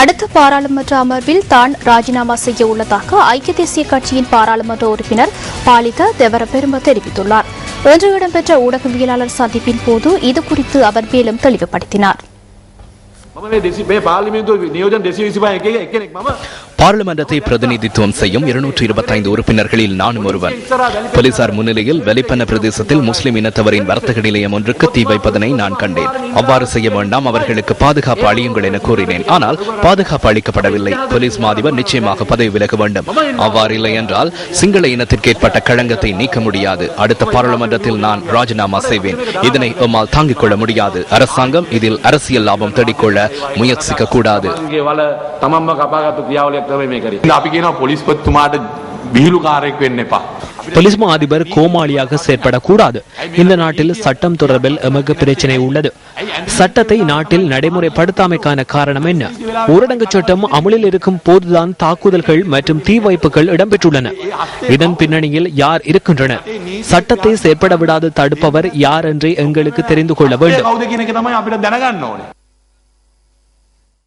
அடுத்த பாராளுமன்ற அமர்வில் தான் ராஜினாமா செய்ய உள்ளதாக ஐக்கிய தேசிய கட்சியின் பாராளுமன்ற உறுப்பினர் பாலித தெவரபெரும தெரிவித்துள்ளார் இன்று இடம்பெற்ற ஊடகவியலாளர் சந்திப்பின் போது இதுகுறித்து அவர் மேலும் தெளிவுபடுத்தினார் பாராளுமன்றத்தை பிரதிநிதித்துவம் செய்யும் இருநூற்றி இருபத்தைந்து உறுப்பினர்களில் நானும் ஒருவன் போலீசார் முன்னிலையில் வெளிப்பன பிரதேசத்தில் முஸ்லிம் இனத்தவரின் வர்த்தக நிலையம் ஒன்றுக்கு தீ வைப்பதனை நான் கண்டேன். அவ்வாறு செய்ய வேண்டாம் அவர்களுக்கு பாதுகாப்பு அளியுங்கள் என கூறினேன். ஆனால் பாதுகாப்பு அளிக்கப்படவில்லை. போலீஸ் மாதிபர் நிச்சயமாக பதவி விலக வேண்டும். அவ்வாறு இல்லை என்றால் சிங்கள இனத்திற்கு ஏற்பட்ட களங்கத்தை நீக்க முடியாது. அடுத்த பாராளுமன்றத்தில் நான் ராஜினாமா செய்வேன். இதனை எம்மால் தாங்கிக் கொள்ள முடியாது. அரசாங்கம் இதில் அரசியல் லாபம் தேடிக்கொள்ள முயற்சிக்க கூடாது. ගේ වල තමන්ම කපාගත්තු ක්‍රියාවලියක් තමයි මේ කරේ. අපි කියනවා පොලිස්පත්තුමාට විහිළුකාරයෙක් වෙන්න එපා. போலீஸ் மா அதிபர் கோமாளியாக செயற்படக்கூடாது இந்த நாட்டில் சட்டம் தொடர்பில் எமக்கு பிரச்சனை உள்ளது சட்டத்தை நாட்டில் நடைமுறைப்படுத்தாமைக்கான காரணம் என்ன ஊரடங்கு சட்டம் அமலில் இருக்கும் போதுதான் தாக்குதல்கள் மற்றும் தீ வைப்புகள் இடம்பெற்றுள்ளன இதன் பின்னணியில் யார் இருக்கின்றனர் சட்டத்தை செயற்பட விடாது தடுப்பவர் யார் என்று எங்களுக்கு தெரிந்து கொள்ள வேண்டும்